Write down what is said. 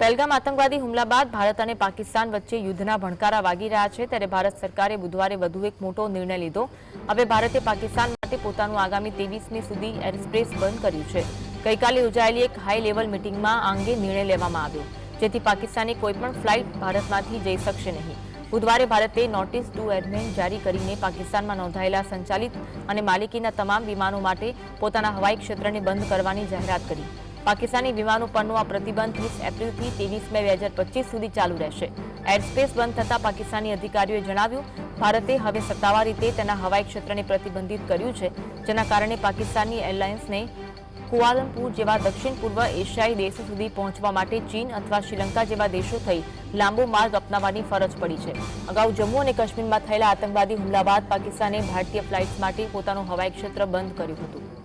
પહેલગામ આતંકવાદી હુમલા બાદ ભારત અને પાકિસ્તાન વચ્ચે યુદ્ધના ભણકારા વાગી રહ્યા છે. ત્યારે ભારત સરકારે બુધવારે વધુ એક મોટો નિર્ણય લીધો. હવે ભારતે પાકિસ્તાન માટે પોતાનું આગામી ત્રેવીસમી સુધી એરસ્પેસ બંધ કર્યું છે. ગઈકાલે યોજાયેલી એક હાઈ લેવલ મિટિંગમાં આ અંગે નિર્ણય લેવામાં આવ્યો. જેથી પાકિસ્તાની કોઈપણ ફ્લાઇટ ભારતમાંથી જઈ શકશે નહીં. બુધવારે ભારતે નોટિસ ટુ એરમેન જારી કરીને પાકિસ્તાનમાં નોંધાયેલા સંચાલિત અને માલિકીના તમામ વિમાનો માટે પોતાના હવાઈ ક્ષેત્રને બંધ કરવાની જાહેરાત કરી. પાકિસ્તાની વિમાનો પરનો આ પ્રતિબંધ ત્રીસ એપ્રિલથી ત્રેવીસ મે બે હજાર પચીસ સુધી ચાલુ રહેશે. એરસ્પેસ બંધ થતાં પાકિસ્તાની અધિકારીઓએ જણાવ્યું, ભારતે હવે સત્તાવાર રીતે તેના હવાઈ ક્ષેત્રને પ્રતિબંધિત કર્યું છે, જેના કારણે પાકિસ્તાની એરલાઇન્સને કુઆલમપુર જેવા દક્ષિણ પૂર્વ એશિયાઈ દેશો સુધી પહોંચવા માટે ચીન અથવા શ્રીલંકા જેવા દેશો થઈ લાંબો માર્ગ અપનાવવાની ફરજ પડી છે. અગાઉ જમ્મુ અને કાશ્મીરમાં થયેલા આતંકવાદી હુમલા બાદ પાકિસ્તાને ભારતીય ફ્લાઇટ્સ માટે પોતાનું હવાઈ ક્ષેત્ર બંધ કર્યું હતું.